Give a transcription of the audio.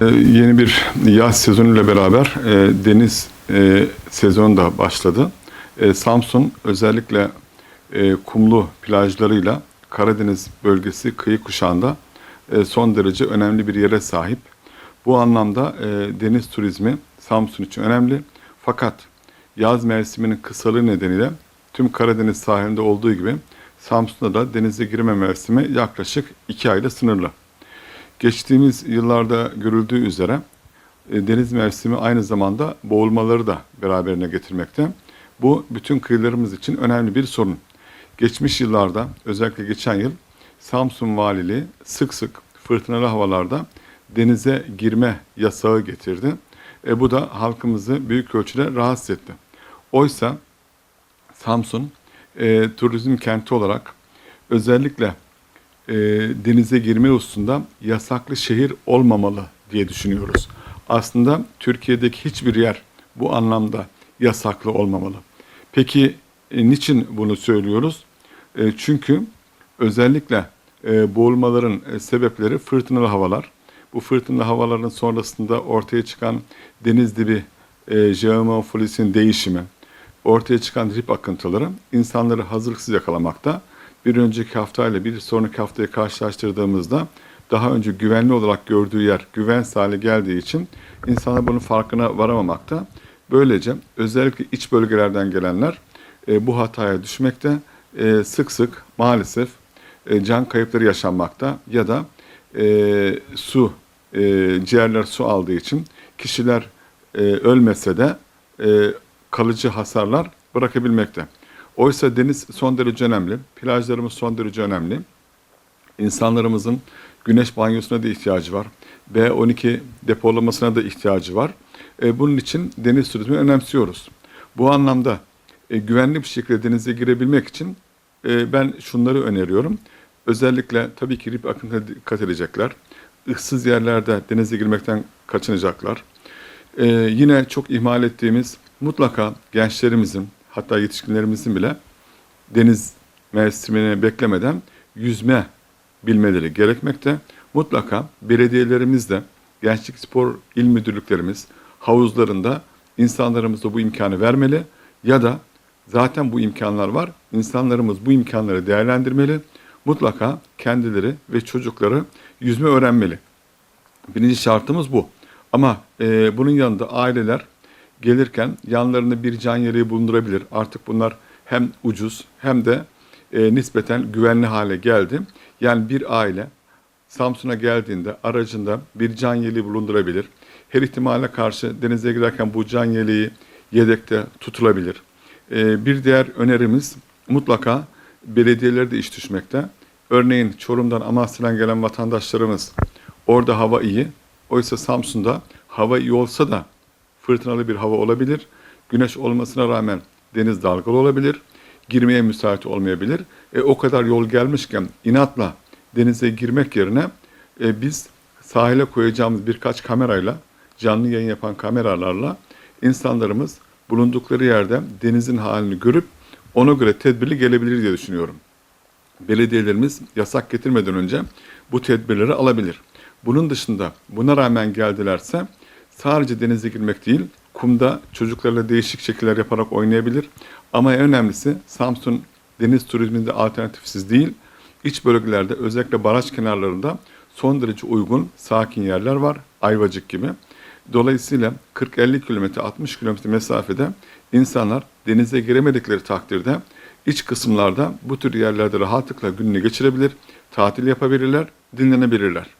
Ee, Yeni bir yaz sezonuyla beraber e, deniz e, sezonu da başladı. E, Samsun özellikle kumlu plajlarıyla Karadeniz bölgesi kıyı kuşağında son derece önemli bir yere sahip. Bu anlamda deniz turizmi Samsun için önemli. Fakat yaz mevsiminin kısalığı nedeniyle tüm Karadeniz sahilinde olduğu gibi Samsun'da da denize girme mevsimi yaklaşık 2 ayla sınırlı. Geçtiğimiz yıllarda görüldüğü üzere e, deniz mevsimi aynı zamanda boğulmaları da beraberine getirmekte. Bu bütün kıyılarımız için önemli bir sorun. Geçmiş yıllarda özellikle geçen yıl Samsun Valiliği sık sık fırtınalı havalarda denize girme yasağı getirdi. E, bu da halkımızı büyük ölçüde rahatsız etti. Oysa Samsun e, turizm kenti olarak özellikle e, denize girme hususunda yasaklı şehir olmamalı diye düşünüyoruz. Aslında Türkiye'deki hiçbir yer bu anlamda yasaklı olmamalı. Peki e, niçin bunu söylüyoruz? E, çünkü özellikle e, boğulmaların e, sebepleri fırtınalı havalar. Bu fırtınalı havaların sonrasında ortaya çıkan deniz dibi e, jeomorfolojisinin değişimi, ortaya çıkan dip akıntıları insanları hazırlıksız yakalamakta. Bir önceki haftayla bir sonraki haftayı karşılaştırdığımızda daha önce güvenli olarak gördüğü yer güvensiz hale geldiği için insanlar bunun farkına varamamakta. Böylece özellikle iç bölgelerden gelenler e, bu hataya düşmekte. E, sık sık maalesef e, can kayıpları yaşanmakta ya da e, su, e, ciğerler su aldığı için kişiler e, ölmese de e, kalıcı hasarlar bırakabilmekte. Oysa deniz son derece önemli, plajlarımız son derece önemli. İnsanlarımızın güneş banyosuna da ihtiyacı var. B12 depolamasına da ihtiyacı var. E, bunun için deniz turizmini önemsiyoruz. Bu anlamda e, güvenli bir şekilde denize girebilmek için e, ben şunları öneriyorum. Özellikle tabii ki rip akıntına dikkat edecekler. Issız yerlerde denize girmekten kaçınacaklar. E, yine çok ihmal ettiğimiz mutlaka gençlerimizin hatta yetişkinlerimizin bile deniz mevsimini beklemeden yüzme bilmeleri gerekmekte. Mutlaka belediyelerimizde, gençlik spor il müdürlüklerimiz havuzlarında insanlarımıza bu imkanı vermeli ya da zaten bu imkanlar var. İnsanlarımız bu imkanları değerlendirmeli. Mutlaka kendileri ve çocukları yüzme öğrenmeli. Birinci şartımız bu. Ama e, bunun yanında aileler gelirken yanlarında bir can yeleği bulundurabilir. Artık bunlar hem ucuz hem de e, nispeten güvenli hale geldi. Yani bir aile Samsun'a geldiğinde aracında bir can yeleği bulundurabilir. Her ihtimale karşı denize girerken bu can yeleği yedekte tutulabilir. E, bir diğer önerimiz mutlaka belediyeleri de iş düşmekte. Örneğin Çorum'dan Amasya'dan gelen vatandaşlarımız orada hava iyi. Oysa Samsun'da hava iyi olsa da fırtınalı bir hava olabilir. Güneş olmasına rağmen deniz dalgalı olabilir. Girmeye müsait olmayabilir. E, o kadar yol gelmişken inatla denize girmek yerine e, biz sahile koyacağımız birkaç kamerayla, canlı yayın yapan kameralarla insanlarımız bulundukları yerde denizin halini görüp ona göre tedbirli gelebilir diye düşünüyorum. Belediyelerimiz yasak getirmeden önce bu tedbirleri alabilir. Bunun dışında buna rağmen geldilerse sadece denize girmek değil, kumda çocuklarla değişik şekiller yaparak oynayabilir. Ama en önemlisi Samsun deniz turizminde alternatifsiz değil. İç bölgelerde özellikle baraj kenarlarında son derece uygun sakin yerler var. Ayvacık gibi. Dolayısıyla 40-50 kilometre 60 kilometre mesafede insanlar denize giremedikleri takdirde iç kısımlarda bu tür yerlerde rahatlıkla gününü geçirebilir, tatil yapabilirler, dinlenebilirler.